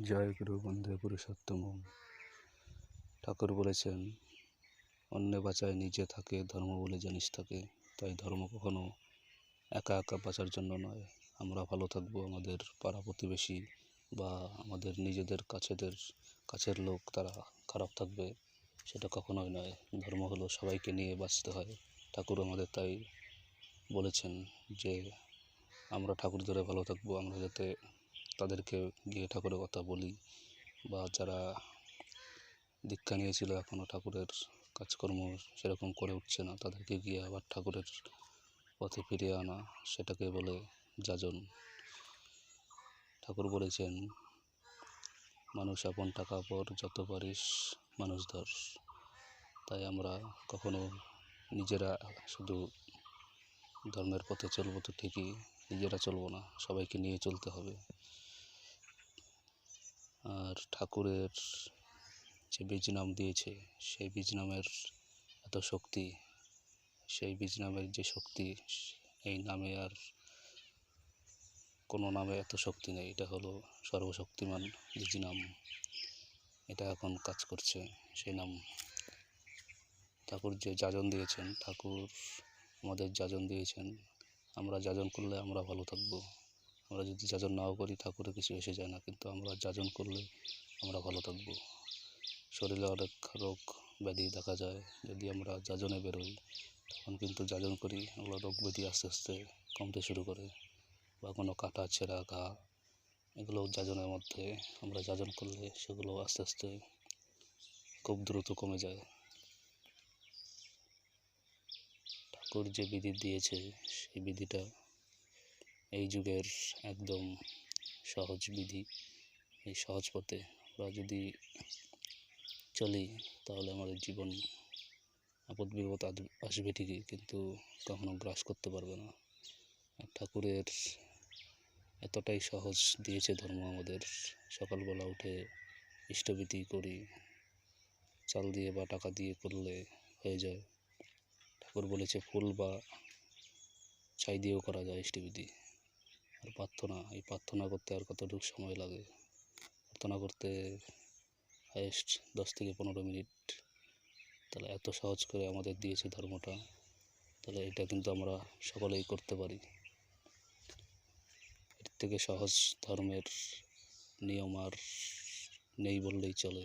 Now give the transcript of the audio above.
জয় গুরু বন্ধে পুরুষোত্তম। ঠাকুর বলেছেন, অন্য বাঁচায় নিজে থাকে, ধর্ম বলে জানিস থাকে তাই ধর্ম কখনো একা একা বাঁচার জন্য নয়। আমরা ভালো থাকব আমাদের পাড়া প্রতিবেশী। বা আমাদের নিজেদের কাছেদের, কাছের লোক তারা খারাপ থাকবে, সেটা কখনোই নয়। ধর্ম হলো সবাইকে নিয়ে বাঁচতে হয়। ঠাকুর আমাদের তাই বলেছেন যে, আমরা ঠাকুর ধরে ভালো থাকব। আমরা যাতে তাদেরকে গিয়ে ঠাকুরের কথা বলি। বা যারা দীক্ষা নিয়েছিল এখনও ঠাকুরের কাজকর্ম সেরকম করে উঠছে না, তাদেরকে গিয়ে আবার ঠাকুরের পথে ফিরিয়ে আনা, সেটাকে বলে যাজন। ঠাকুর বলেছেন, মানুষ আপন টাকা পর যত পারিস মানুষ ধর। তাই আমরা কখনো নিজেরা শুধু ধর্মের পথে চলবো তো ঠিকই, নিজেরা চলবো না, সবাইকে নিয়ে চলতে হবে। আর ঠাকুরের যে বীজ নাম দিয়েছে, সেই বীজ নামের এত শক্তি, সেই বীজ নামের যে শক্তি এই নামে আর কোনো নামে এত শক্তি নেই। এটা হলো সর্বশক্তিমান বীজ নাম এটা এখন কাজ করছে, সেই নাম ঠাকুর যে যাজন দিয়েছেন, ঠাকুর আমাদের যাজন দিয়েছেন, আমরা যাজন করলে আমরা ভালো থাকব। আমরা যদি যাজন নাও করি ঠাকুরের কিছু এসে যায় না, কিন্তু আমরা যাজন করলে আমরা ভালো থাকব। শরীরে অনেক রোগ ব্যাধি দেখা যায়, যদি আমরা যাজনে বেরোই, তখন কিন্তু যাজন করি ওগুলো রোগ ব্যাধি আস্তে আস্তে কমতে শুরু করে। বা কোনো কাটা, ছেঁড়া ঘা এগুলো যাজনের মধ্যে আমরা যাজন করলে সেগুলো আস্তে আস্তে খুব দ্রুত কমে যায়। ঠাকুর যে বিধি দিয়েছে, সেই বিধিটা এই যুগের একদম সহজ বিধি। এই সহজ পথে আমরা যদি চলি, তাহলে আমাদের জীবন আপদ বিপদ আসবে ঠিকই, কিন্তু কখনো গ্রাস করতে পারবে না। ঠাকুরের এতটাই সহজ দিয়েছে ধর্ম আমাদের। সকালবেলা উঠে ইষ্টবিধি করি, চাল দিয়ে বা টাকা দিয়ে করলে হয়ে যায়। ঠাকুর বলেছে, ফুল বা ছাই দিয়েও করা যায় ইষ্টবিধি আর প্রার্থনা, এই প্রার্থনা করতে আর কতটুকু সময় লাগে? প্রার্থনা করতে হায়েস্ট দশ থেকে পনেরো মিনিট। তাহলে এত সহজ করে আমাদের দিয়েছে ধর্মটা। তাহলে এটা কিন্তু আমরা সকলেই করতে পারি। থেকে সহজ ধর্মের নিয়ম আর নেই বললেই চলে।